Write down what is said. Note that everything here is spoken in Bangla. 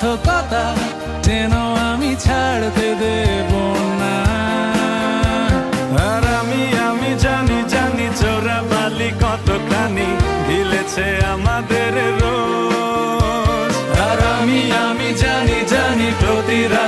সার্থকতা যেন আমি ছাড়তে দেব না। আর আমি আমি জানি জানি চোরা বালি কতখানি ঢিলেছে আমাদের রোজ। আর আমি আমি জানি জানি প্রতিরা